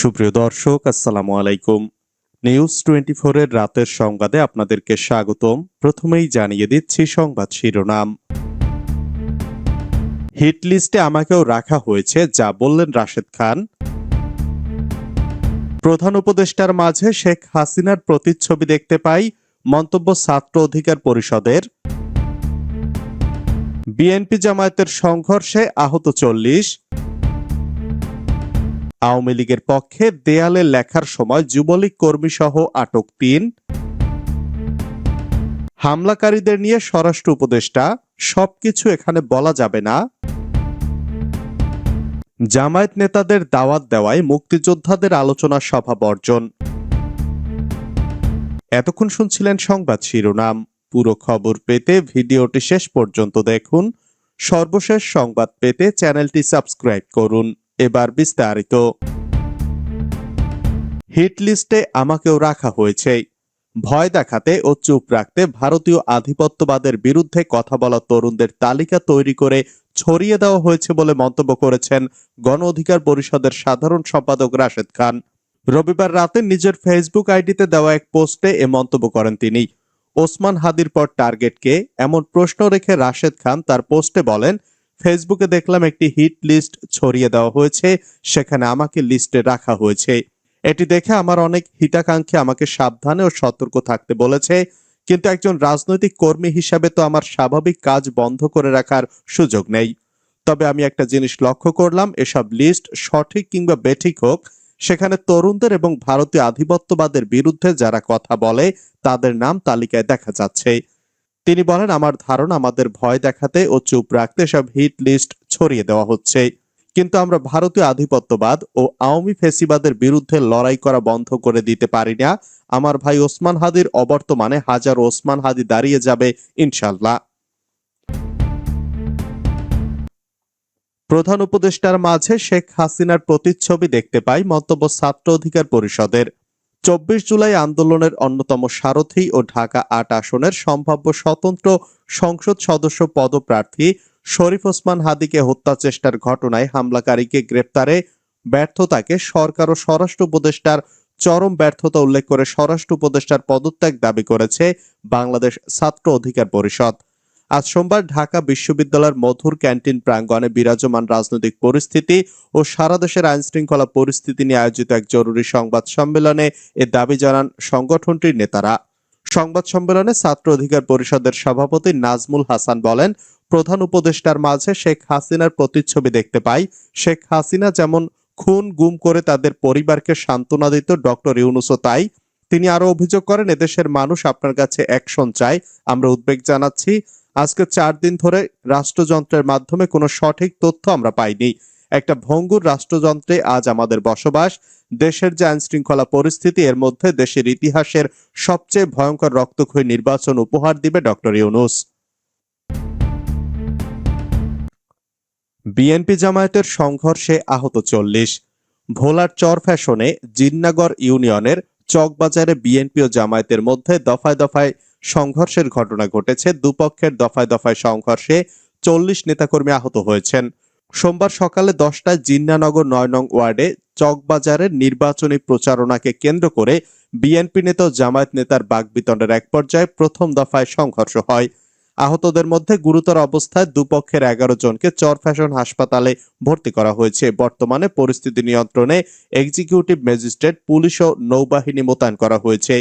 সুপ্রিয় দর্শক, আসসালামু আলাইকুম। নিউজ টোয়েন্টি এর রাতের সংবাদে আপনাদেরকে স্বাগতম। প্রথমেই জানিয়ে দিচ্ছি সংবাদ শিরোনাম। হিট লিস্টে আমাকেও রাখা হয়েছে, যা বললেন রাশেদ খান। প্রধান উপদেষ্টার মাঝে শেখ হাসিনার প্রতিচ্ছবি দেখতে পাই মন্তব্য ছাত্র অধিকার পরিষদের। বিএনপি জামায়াতের সংঘর্ষে আহত চল্লিশ। আওয়ামী লীগের পক্ষে দেয়ালে লেখার সময় যুবলীগ কর্মী সহ আটক তিন। হামলাকারীদের নিয়ে স্বরাষ্ট্র উপদেষ্টা, সবকিছু এখানে বলা যাবে না। জামায়াত নেতাদের দাওয়াত দেওয়ায় মুক্তিযোদ্ধাদের আলোচনা সভা বর্জন। এতক্ষণ শুনছিলেন সংবাদ শিরোনাম। পুরো খবর পেতে ভিডিওটি শেষ পর্যন্ত দেখুন। সর্বশেষ সংবাদ পেতে চ্যানেলটি সাবস্ক্রাইব করুন। এবার বিস্তারিত। হিট লিস্টে আমাকেও রাখা হয়েছে। ভয় দেখাতে ও চুপ রাখতে ভারতীয় আধিপত্যবাদের বিরুদ্ধে কথা বলা তরুণদের তালিকা তৈরি করে ছড়িয়ে দেওয়া হয়েছে বলে মন্তব্য করেছেন গণ অধিকার পরিষদের সাধারণ সম্পাদক রাশেদ খান। রবিবার রাতে নিজের ফেসবুক আইডিতে দেওয়া এক পোস্টে এ মন্তব্য করেন তিনি। ওসমান হাদির পর টার্গেটকে এমন প্রশ্ন রেখে রাশেদ খান তার পোস্টে বলেন ফেসবুকে দেখলাম একটি হিট লিস্ট ছড়িয়ে দেওয়া হয়েছে, সেখানে আমাকে লিস্টে রাখা হয়েছে। এটি দেখে আমার অনেক হিতাকাঙ্ক্ষী আমাকে সাবধানে ও সতর্ক থাকতে বলেছে, কিন্তু একজন রাজনৈতিক কর্মী হিসাবে তো আমার স্বাভাবিক কাজ বন্ধ করে রাখার সুযোগ নেই। তবে আমি একটা জিনিস লক্ষ্য করলাম, এসব লিস্ট সঠিক কিংবা বেঠিক হোক, সেখানে তরুণদের এবং ভারতীয় আধিপত্যবাদের বিরুদ্ধে যারা কথা বলে, তাদের নাম তালিকায় দেখা যাচ্ছে। তিনি বলেন, আমার ধারণা, আমাদের ভয় দেখাতে ও চুপ রাখতে সব হিট লিস্ট ছড়িয়ে দেওয়া হচ্ছে। কিন্তু আমরা ভারতীয় আধিপত্যবাদ ও আওয়ামী ফেসিবাদের বিরুদ্ধে লড়াই করা বন্ধ করে দিতে পারি না। আমার ভাই ওসমান হাদির অবর্তমানে হাজার ওসমান হাদি দাঁড়িয়ে যাবে ইনশাল্লাহ প্রধান উপদেষ্টার মাঝে শেখ হাসিনার প্রতিচ্ছবি দেখতে পাই মন্তব্য ছাত্র অধিকার পরিষদের। চব্বিশ জুলাই আন্দোলনের অন্যতম সারথী ও ঢাকা আট আসনের সম্ভাব্য স্বতন্ত্র সংসদ সদস্য পদপ্রার্থী শরীফ ওসমান হাদিকে হত্যা চেষ্টার ঘটনায় হামলাকারীকে গ্রেপ্তারে। ব্যর্থতাকে সরকার ও স্বরাষ্ট্র উপদেষ্টার চরম ব্যর্থতা উল্লেখ করে স্বরাষ্ট্র উপদেষ্টার পদত্যাগ দাবি করেছে বাংলাদেশ ছাত্র অধিকার পরিষদ। আজ সোমবার ঢাকা বিশ্ববিদ্যালয়ের মধুর ক্যান্টিন প্রাঙ্গণে বিরাজমান রাজনৈতিক পরিস্থিতি ও সারা দেশের আইন শৃঙ্খলা পরিস্থিতি নিয়ে আয়োজিত এক জরুরি সংবাদ সম্মেলনে এ দাবি জানান সংগঠনটির নেতারা। সংবাদ সম্মেলনে ছাত্র অধিকার পরিষদের সভাপতি নাজমুল হাসান বলেন, প্রধান উপদেষ্টার মাঝে শেখ হাসিনার প্রতিচ্ছবি দেখতে পাই। শেখ হাসিনা যেমন খুন, গুম করে তাদের পরিবারকে সান্ত্বনা দিত ডক্টর ইউনুসও তাই। তিনি আরও অভিযোগ করেন, এদেশের মানুষ আপনার কাছে অ্যাকশন চায়। আমরা উদ্বেগ জানাচ্ছি। আজকে চার দিন ধরে রাষ্ট্রযন্ত্রের মাধ্যমে কোনো সঠিক তথ্য আমরা পাইনি। একটা ভঙ্গুর রাষ্ট্রযন্ত্রে আজ আমাদের বসবাস। দেশের যে আইন শৃঙ্খলা পরিস্থিতি, এর মধ্যে দেশের ইতিহাসের সবচেয়ে ভয়ঙ্কর রক্তক্ষয়ী নির্বাচন উপহার দিবে ডক্টর ইউনুস। বিএনপি জামায়াতের সংঘর্ষে আহত চল্লিশ। ভোলার চর ফ্যাশনে জিন্নাগর ইউনিয়নের চকবাজারে বিএনপি ও জামায়াতের মধ্যে দফায় দফায় সংঘর্ষের ঘটনা ঘটেছে। দুপক্ষের দফায় দফায় সংঘর্ষে চল্লিশ নেতাকর্মী আহত হয়েছেন। সোমবার সকালে দশটায় জিন্নানগর নয় নং ওয়ার্ডে চকবাজারের নির্বাচনী প্রচারণাকে কেন্দ্র করে বিএনপি নেতা জামায়াত নেতার বাগবিতণ্ডের এক পর্যায়ে প্রথম দফায় সংঘর্ষ হয়। আহতদের মধ্যে গুরুতর অবস্থায় দুপক্ষের এগারো জনকে চর ফ্যাশন হাসপাতালে ভর্তি করা হয়েছে। বর্তমানে পরিস্থিতি নিয়ন্ত্রণে এক্সিকিউটিভ ম্যাজিস্ট্রেট, পুলিশ ও নৌবাহিনী মোতায়েন করা হয়েছে।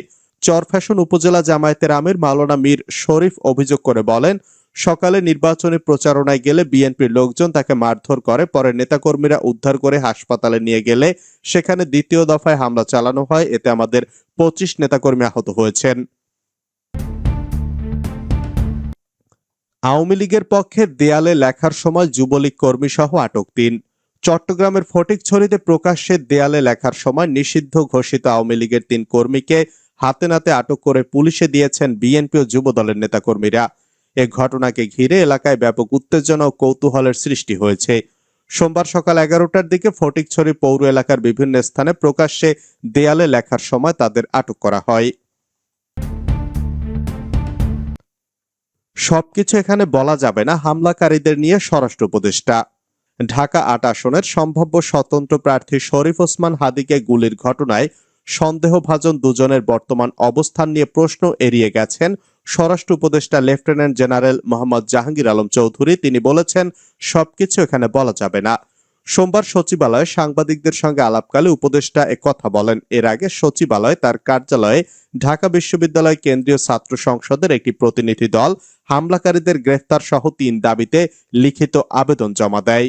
চরফ্যাশন উপজেলা জামায়াতের আমির মাওলানা মীর শরীফ অভিযোগ করে বলেন, সকালে নির্বাচনী প্রচারণায় গেলে বিএনপির লোকজন তাকে মারধর করে, পরে নেতাকর্মীরা উদ্ধার করে হাসপাতালে নিয়ে গেলে সেখানে দ্বিতীয় দফায় হামলা চালানো হয়। এতে আমাদের পঁচিশ নেতাকর্মী আহত হয়েছেন। আওয়ামী লীগের পক্ষে দেয়ালে লেখার সময় যুবলীগ কর্মী সহ আটক তিন। চট্টগ্রামের ফটিকছড়িতে প্রকাশ্যে দেয়ালে লেখার সময় নিষিদ্ধ ঘোষিত আওয়ামী লীগের তিন কর্মীকে হাতে নাতে আটক করে পুলিশে দিয়েছেন বিএনপি ও যুব দলের নেতাকর্মীরা। এ ঘটনাকে ঘিরে এলাকায় ব্যাপক উত্তেজনা ও কৌতূহলের সৃষ্টি হয়েছে। সোমবার সকাল এগারোটার দিকে ফটিকছড়ি পৌর এলাকার বিভিন্ন স্থানে প্রকাশ্যে দেয়ালে লেখার সময় তাদের আটক করা হয়। সবকিছু এখানে বলা যাবে না হামলাকারীদের নিয়ে স্বরাষ্ট্র উপদেষ্টা। ঢাকা আট আসনের সম্ভাব্য স্বতন্ত্র প্রার্থী শরীফ ওসমান হাদিকে গুলির ঘটনায় সন্দেহভাজন দুজনের বর্তমান অবস্থান নিয়ে প্রশ্ন এড়িয়ে গেছেন স্বরাষ্ট্র উপদেষ্টা লেফটেন্যান্ট জেনারেল মোহাম্মদ জাহাঙ্গীর আলম চৌধুরী। তিনি বলেছেন, সবকিছু এখানে বলা যাবে না। সোমবার সচিবালয়ে সাংবাদিকদের সঙ্গে আলাপকালে উপদেষ্টা কথা বলেন। এর আগে সচিবালয় তার কার্যালয়ে ঢাকা বিশ্ববিদ্যালয় কেন্দ্রীয় ছাত্র সংসদের একটি প্রতিনিধি দল হামলাকারীদের গ্রেফতার সহ তিন দাবিতে লিখিত আবেদন জমা দেয়।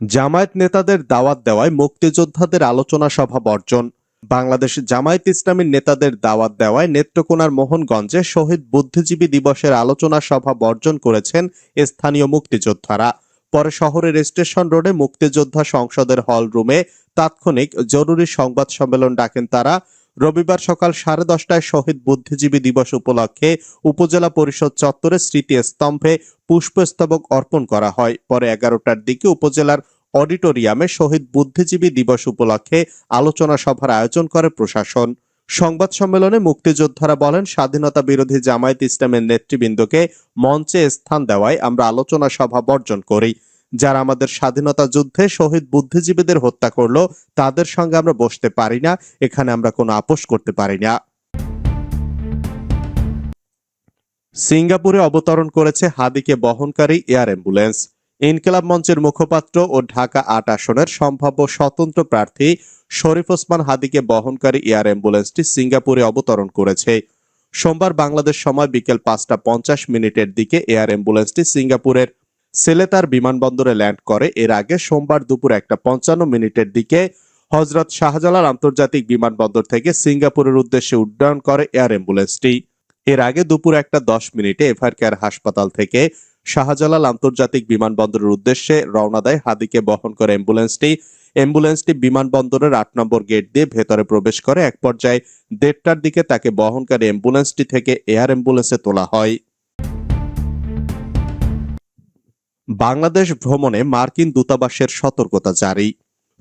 জামায়াত নেতাদের দাওয়াত দেওয়ায় মুক্তিযোদ্ধাদের আলোচনা সভা বর্জন। বাংলাদেশ জামায়াত ইসলামীর নেতাদের দাওয়াত দেওয়ায় নেত্রকোনার মোহনগঞ্জে শহীদ বুদ্ধিজীবী দিবসের আলোচনা সভা বর্জন করেছেন স্থানীয় মুক্তিযোদ্ধারা। পরে শহরের স্টেশন রোডে মুক্তিযোদ্ধা সংসদের হল রুমে তাৎক্ষণিক জরুরি সংবাদ সম্মেলন ডাকেন তারা। রবিবার সকাল সাড়ে দশটায় শহীদ বুদ্ধিজীবী দিবস উপলক্ষে উপজেলা পরিষদ চত্বরে স্মৃতি স্তম্ভে পুষ্পস্তবক অর্পণ করা হয়। পরে এগারোটার দিকে উপজেলার অডিটোরিয়ামে শহীদ বুদ্ধিজীবী দিবস উপলক্ষে আলোচনা সভার আয়োজন করে প্রশাসন। সংবাদ সম্মেলনে মুক্তিযোদ্ধারা বলেন, স্বাধীনতা বিরোধী জামায়াত ইসলামের নেতৃবৃন্দকে মঞ্চে স্থান দেওয়ায় আমরা আলোচনা সভা বর্জন করি। যারা আমাদের স্বাধীনতা যুদ্ধে শহীদ বুদ্ধিজীবীদের হত্যা করল, তাদের সঙ্গে আমরা বসতে পারি না, এখানে আমরা কোনো আপোষ করতে পারি না। সিঙ্গাপুরে অবতরণ করেছে হাদিকে বহনকারী এয়ার অ্যাম্বুলেন্স। ইনকিলাব মঞ্চের মুখপাত্র ও ঢাকা আট আসনের সম্ভাব্য স্বতন্ত্র প্রার্থী শরীফ ওসমান হাদিকে বহনকারী এয়ার অ্যাম্বুলেন্সটি সিঙ্গাপুরে অবতরণ করেছে। সোমবার বাংলাদেশ সময় বিকেল পাঁচটা পঞ্চাশ মিনিটের দিকে এয়ার অ্যাম্বুলেন্সটি সিঙ্গাপুরের সেলেতার বিমানবন্দরে ল্যান্ড করে। এর আগে সোমবার দুপুর একটা পঞ্চান্ন মিনিটের দিকে হজরত শাহজালাল আন্তর্জাতিক বিমানবন্দর থেকে সিঙ্গাপুরের উদ্দেশ্যে উড্ডয়ন করে এয়ার অ্যাম্বুলেন্সটি। এর আগে দুপুর একটা দশ মিনিটে এভার কেয়ার হাসপাতাল থেকে শাহজালাল আন্তর্জাতিক বিমানবন্দরের উদ্দেশ্যে রওনা দেয় হাদিকে বহন করে অ্যাম্বুলেন্সটি। অ্যাম্বুলেন্সটি বিমানবন্দরের আট নম্বর গেট দিয়ে ভেতরে প্রবেশ করে। এক পর্যায়ে দেড়টার দিকে তাকে বহনকারী অ্যাম্বুলেন্সটি থেকে এয়ার অ্যাম্বুলেন্সে তোলা হয়। বাংলাদেশ ভ্রমণে মার্কিন দূতাবাসের সতর্কতা জারি।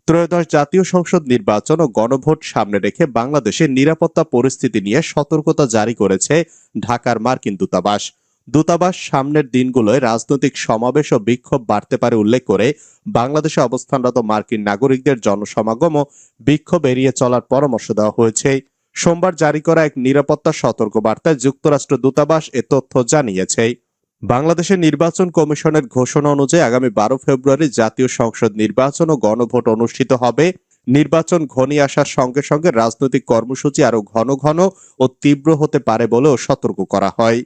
ত্রয়োদশ জাতীয় সংসদ নির্বাচন ও গণভোট সামনে রেখে বাংলাদেশের নিরাপত্তা পরিস্থিতি নিয়ে সতর্কতা জারি করেছে ঢাকার মার্কিন দূতাবাস। দূতাবাস সামনের দিনগুলোয় রাজনৈতিক সমাবেশ ও বিক্ষোভ বাড়তে পারে উল্লেখ করে বাংলাদেশে অবস্থানরত মার্কিন নাগরিকদের জনসমাগম ও বিক্ষোভ এড়িয়ে চলার পরামর্শ দেওয়া হয়েছে। সোমবার জারি করা এক নিরাপত্তা সতর্কবার্তায় যুক্তরাষ্ট্র দূতাবাস এ তথ্য জানিয়েছে। বাংলাদেশের নির্বাচন কমিশনের ঘোষণা অনুযায়ী আগামী বারো ফেব্রুয়ারি জাতীয় সংসদ নির্বাচন ও গণভোট অনুষ্ঠিত হবে। নির্বাচন ঘনিয়ে আসার সঙ্গে সঙ্গে রাজনৈতিক কর্মসূচি আরও ঘন ঘন ও তীব্র হতে পারে বলেও সতর্ক করা হয়।